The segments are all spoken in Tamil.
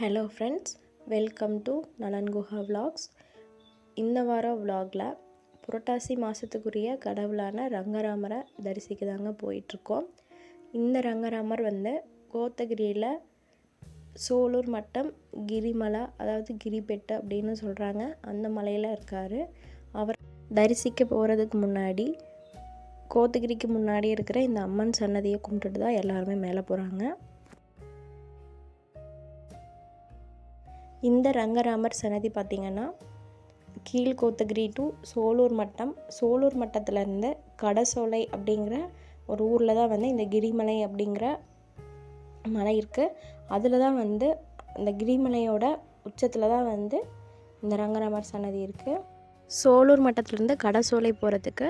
Hello friends welcome to Nalankuha vlogs இந்த வாரம் விலாகில் புரட்டாசி மாதத்துக்குரிய கடவுளான ரங்கராமரை தரிசிக்க தாங்க போயிட்டுருக்கோம். இந்த ரங்கராமர் வந்து கோத்தகிரியில் சோலூர் மட்டம் கிரிமலை அதாவது கிரிபெட்டு அப்படின்னு சொல்கிறாங்க அந்த மலையில் இருக்கார். அவர் தரிசிக்க போகிறதுக்கு முன்னாடி கோத்தகிரிக்கு முன்னாடி இருக்கிற இந்த அம்மன் சன்னதியை கும்பிட்டுட்டு தான் எல்லாருமே மேலே போகிறாங்க இந்த ரங்கராமர் சன்னதி பார்த்திங்கன்னா கீழ்கோத்தகிரி டு சோலூர் மட்டம். சோலூர் மட்டத்திலேருந்து கடசோலை அப்படிங்கிற ஒரு ஊரில் தான் வந்து இந்த கிரிமலை அப்படிங்கிற மலை இருக்குது அதில் தான் வந்து இந்த கிரிமலையோட உச்சத்தில் தான் வந்து இந்த ரங்கராமர் சன்னதி இருக்குது சோலூர் மட்டத்துலேருந்து கடசோலை போகிறதுக்கு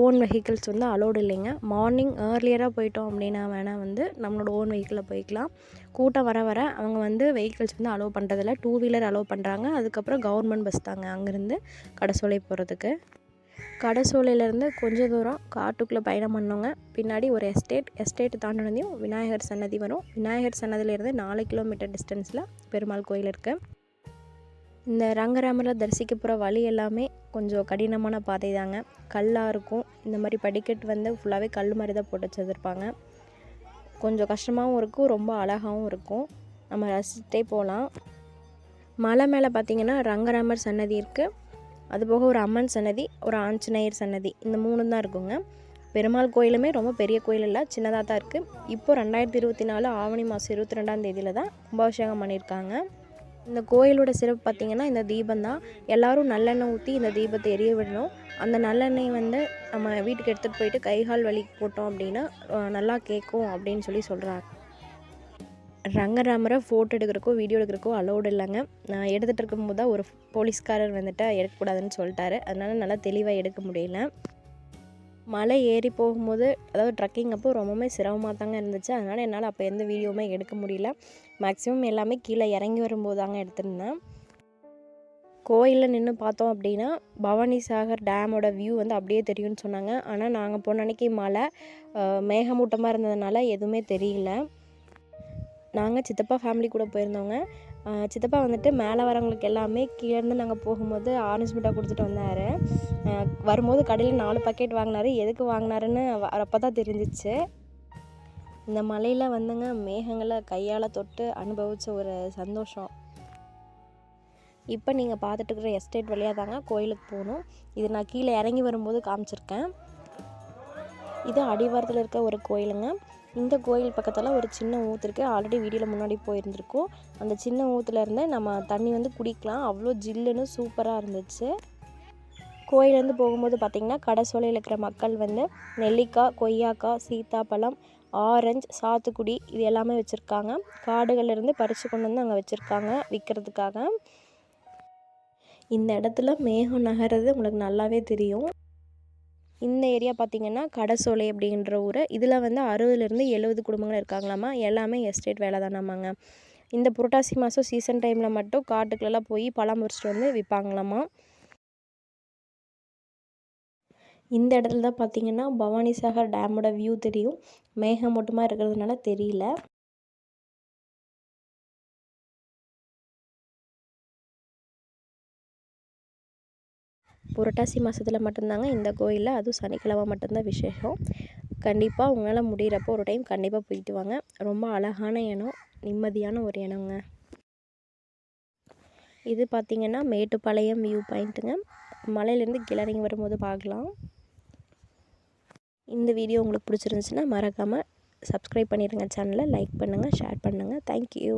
ஓன் வெஹிக்கிள்ஸ் வந்து அலோடு இல்லைங்க. மார்னிங் ஏர்லியராக போயிட்டோம் அப்படின்னா வேணால் வந்து நம்மளோட ஓன் வெஹிக்கிளில் போய்க்கலாம். கூட்டம் வர வர அவங்க வந்து வெஹிக்கிள்ஸ் வந்து அலோவ் பண்ணுறதில்ல டூ வீலர் அலோவ் பண்ணுறாங்க அதுக்கப்புறம் கவர்மெண்ட் பஸ் தாங்க அங்கேருந்து கடசோலை போகிறதுக்கு கடசோலையிலேருந்து கொஞ்சம் தூரம் காட்டுக்குள்ளே பயணம் பண்ணவங்க பின்னாடி ஒரு எஸ்டேட் எஸ்டேட் தாண்டினதையும் விநாயகர் சன்னதி வரும். விநாயகர் சன்னதியிலேருந்து நாலு கிலோமீட்டர் டிஸ்டன்ஸில் பெருமாள் கோயில் இருக்குது இந்த ரங்கராமரில் தரிசிக்க போகிற வழி எல்லாமே கொஞ்சம் கடினமான பாதை தாங்க. கல்லாக இருக்கும். இந்த மாதிரி படிக்கட்டு வந்து ஃபுல்லாகவே கல் மாதிரி தான் போட்டு வச்சுருப்பாங்க கொஞ்சம் கஷ்டமாகவும் இருக்கும். ரொம்ப அழகாகவும் இருக்கும். நம்ம ரசிச்சிட்டே போகலாம். மலை மேலே பார்த்திங்கன்னா ரங்கராமர் சன்னதி இருக்குது அதுபோக ஒரு அம்மன் சன்னதி ஒரு ஆஞ்சநேயர் சன்னதி. இந்த மூணு தான் இருக்குங்க. பெருமாள் கோயிலுமே ரொம்ப பெரிய கோயில் இல்லை சின்னதாக தான் இருக்குது இப்போ ரெண்டாயிரத்தி இருபத்தி நாலு ஆவணி மாதம் இருபத்தி ரெண்டாம் தேதியில் தான் கும்பாபிஷேகம் பண்ணியிருக்காங்க. இந்த கோயிலோட சிறப்பு பார்த்திங்கன்னா இந்த தீபம் தான் எல்லோரும் நல்லெண்ணெய் ஊற்றி இந்த தீபத்தை எரிய விடணும். அந்த நல்லெண்ணெய் வந்து நம்ம வீட்டுக்கு எடுத்துகிட்டு போயிட்டு கைகால் வலி போட்டோம் அப்படின்னா நல்லா கேட்கும் அப்படின்னு சொல்லி சொல்கிறாங்க ரங்கராமரை ஃபோட்டோ எடுக்கிறக்கோ வீடியோ எடுக்கிறக்கோ அலோடு இல்லைங்க. நான் எடுத்துகிட்டு இருக்கும்போது தான் ஒரு போலீஸ்காரர் வந்துட்டு எடுக்கக்கூடாதுன்னு சொல்லிட்டாரு. அதனால நல்லா தெளிவாக எடுக்க முடியல. மலை ஏறி போகும்போது அதாவது ட்ரக்கிங் அப்போ ரொம்பவுமே சிரமமாக தாங்க இருந்துச்சு. அதனால் என்னால் அப்போ எந்த வீடியோவுமே எடுக்க முடியல. மேக்ஸிமம் எல்லாமே கீழே இறங்கி வரும்போது தாங்க எடுத்திருந்தேன். கோயிலில் நின்று பார்த்தோம் அப்படின்னா பவானி சாகர் டேமோட வியூ வந்து அப்படியே தெரியும்னு சொன்னாங்க. ஆனால் நாங்கள் போன அன்றைக்கி மழை மேகமூட்டமாக இருந்ததுனால எதுவுமே தெரியல. நாங்கள் சித்தப்பா ஃபேமிலி கூட போயிருந்தோங்க. சித்தப்பா வந்துட்டு மேலே வரவங்களுக்கு எல்லாமே கீழேருந்து நாங்கள் போகும்போது ஆரஞ்சு மிட்டாய் கொடுத்துட்டு வந்தார். வரும்போது கடையில் நாலு பாக்கெட் வாங்கினாரு. எதுக்கு வாங்கினாருன்னு வரப்போ தான் தெரிஞ்சிச்சு. இந்த மலையில் வந்துங்க மேகங்களை கையால் தொட்டு அனுபவித்த ஒரு சந்தோஷம். இப்போ நீங்கள் பார்த்துட்டு இருக்கிற எஸ்டேட் வழியாக தாங்க கோயிலுக்கு போகணும். இது நான் கீழே இறங்கி வரும்போது காமிச்சிருக்கேன். இது அடிவாரத்தில் இருக்க ஒரு கோயிலுங்க. இந்த கோயில் பக்கத்தில் ஒரு சின்ன ஊற்று இருக்குது ஆல்ரெடி வீடியோவில் முன்னாடி போயிருந்துருக்கோம். அந்த சின்ன ஊற்றுலேருந்து நம்ம தண்ணி வந்து குடிக்கலாம். அவ்வளோ ஜில்லுன்னு சூப்பராக இருந்துச்சு. கோயிலேருந்து போகும்போது பார்த்திங்கன்னா கடைசோலையில் இருக்கிற மக்கள் வந்து நெல்லிக்காய் கொய்யாக்காய் சீத்தாப்பழம் ஆரஞ்சு சாத்துக்குடி இது எல்லாமே வச்சுருக்காங்க. காடுகள்லேருந்து பறித்து கொண்டு வந்து அங்கே வச்சுருக்காங்க விற்கிறதுக்காக இந்த இடத்துல மேகம் நகர்றது உங்களுக்கு நல்லாவே தெரியும். இந்த ஏரியா பார்த்திங்கன்னா கடசோலை அப்படின்ற ஊர். இதில் வந்து அறுபதுலேருந்து எழுபது குடும்பங்கள் இருக்காங்களாமா எல்லாமே எஸ்டேட் வேலை தானாமாங்க இந்த புரட்டாசி மாதம் சீசன் டைமில் மட்டும் காட்டுக்குள்ளெல்லாம் போய் பழம் பறிச்சிட்டு வந்து விற்பாங்களாமா இந்த இடத்துல தான் பார்த்திங்கன்னா பவானிசாகர் டேமோட வியூ தெரியும். மேகமூட்டமாக இருக்கிறதுனால தெரியல. புரட்டாசி மாதத்தில் மட்டும்தாங்க இந்த கோயிலில் அதுவும் சனிக்கிழமை மட்டும்தான் விசேஷம். கண்டிப்பாக உங்களால் முடிகிறப்போ ஒரு டைம் கண்டிப்பாக போயிட்டு வாங்க. ரொம்ப அழகான இடம் நிம்மதியான ஒரு இடங்க. இது பார்த்திங்கன்னா மேட்டுப்பாளையம் வியூ பாயிண்ட்டுங்க மலையிலேருந்து கிளறங்கி வரும்போது பார்க்கலாம் இந்த வீடியோ உங்களுக்கு பிடிச்சிருந்துச்சுன்னா மறக்காமல் சப்ஸ்கிரைப் பண்ணிடுங்க சேனலை லைக் பண்ணுங்கள் ஷேர் பண்ணுங்கள் தேங்க்யூ